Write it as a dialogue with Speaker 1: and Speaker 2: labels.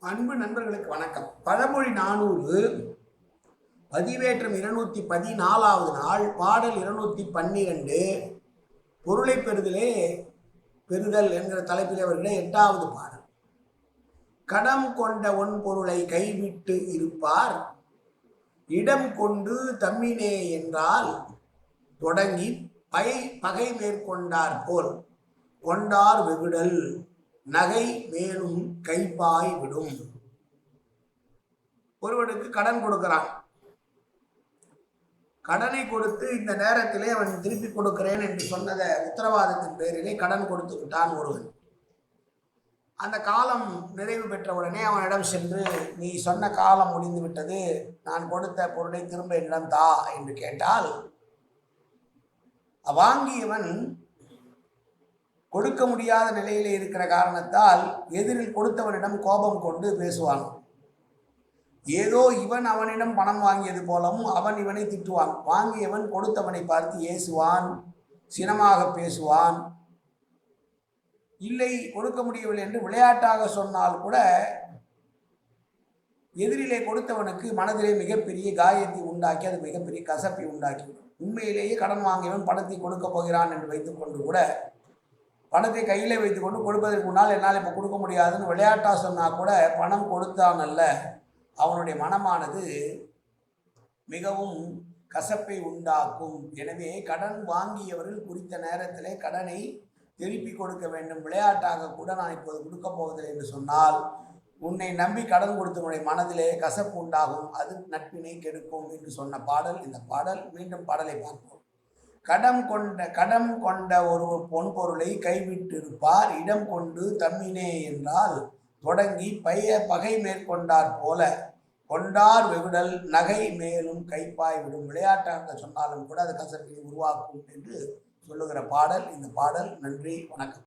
Speaker 1: அன்பு நண்பர்களுக்கு வணக்கம். பழமொழி நானூறு பதிவேற்றம் இருநூத்தி பதினாலாவது நாள் பாடல் இருநூத்தி பன்னிரெண்டு பொருளை பெறுதலே பெறுதல் என்கிற தலைப்பில் அவர்களே எட்டாவது பாடல். கடம் கொண்ட ஒன் பொருளை கைவிட்டு இருப்பார் இடம் கொண்டு தம்மினே என்றால் தொடங்கி பை பகை மேற்கொண்டார் போல் கொண்டார் வெகுடல். நகை மேலும் கைப்பாய் விடும். ஒருவனுக்கு கடன் கொடுக்கிறான். கடனை கொடுத்து இந்த நேரத்திலே அவன் திருப்பி கொடுக்கிறேன் என்று சொன்னத உத்தரவாதத்தின் பேரிலே கடன் கொடுத்து விட்டான் ஒருவன். அந்த காலம் நிறைவு பெற்ற உடனே அவனிடம் சென்று நீ சொன்ன காலம் முடிந்து விட்டது. நான் கொடுத்த பொருளை திரும்ப என்னிடம் தா என்று கேட்டால் வாங்கியவன் கொடுக்க முடியாத நிலையில் இருக்கிற காரணத்தால் எதிரில் கொடுத்தவனிடம் கோபம் கொண்டு பேசுவான். ஏதோ இவன் அவனிடம் பணம் வாங்கியது போலவும் அவன் இவனை திட்டுவான். வாங்கியவன் கொடுத்தவனை பார்த்து ஏசுவான் சினமாக பேசுவான். இல்லை கொடுக்க முடியவில்லை என்று விளையாட்டாக சொன்னால் கூட எதிரிலே கொடுத்தவனுக்கு மனதிலே மிகப்பெரிய காயத்தை உண்டாக்கி அது மிகப்பெரிய கசப்பை உண்டாக்கிவிடும். உண்மையிலேயே கடன் வாங்கியவன் பணத்தை கொடுக்க போகிறான் என்று வைத்துக்கொண்டு கூட பணத்தை கையிலே வைத்துக்கொண்டு கொடுப்பதற்கு முன்னால் என்னால் இப்போ கொடுக்க முடியாதுன்னு விளையாட்டாக சொன்னால் கூட பணம் கொடுத்தாங்கல்ல அவனுடைய மனமானது மிகவும் கசப்பை உண்டாக்கும். எனவே கடன் வாங்கியவர்கள் குறித்த நேரத்திலே கடனை திருப்பி கொடுக்க வேண்டும். விளையாட்டாக கூட நான் இப்போது கொடுக்க போவதில்லை என்று சொன்னால் உன்னை நம்பி கடன் கொடுத்தவனுடைய மனதிலே கசப்பு உண்டாகும். அது நட்பினை கெடுக்கும் என்று சொன்ன பாடல். இந்த பாடல் மீண்டும் பாடலை பார்ப்போம். கடம் கொண்ட கடம் கொண்ட ஒரு பொன் பொருளை கைவிட்டிருப்பார். இடம் கொண்டு தம்மினே என்றால் தொடங்கி பைய பகை மேற்கொண்டார் போல. கொண்டார் வெகுடல் நகை மேலும் கைப்பாய் விடும். விளையாட்டாக சொன்னாலும் கூட அது கசப்பினை உருவாக்கும் என்று சொல்லுகிற பாடல். இந்த பாடல் நன்றி வணக்கம்.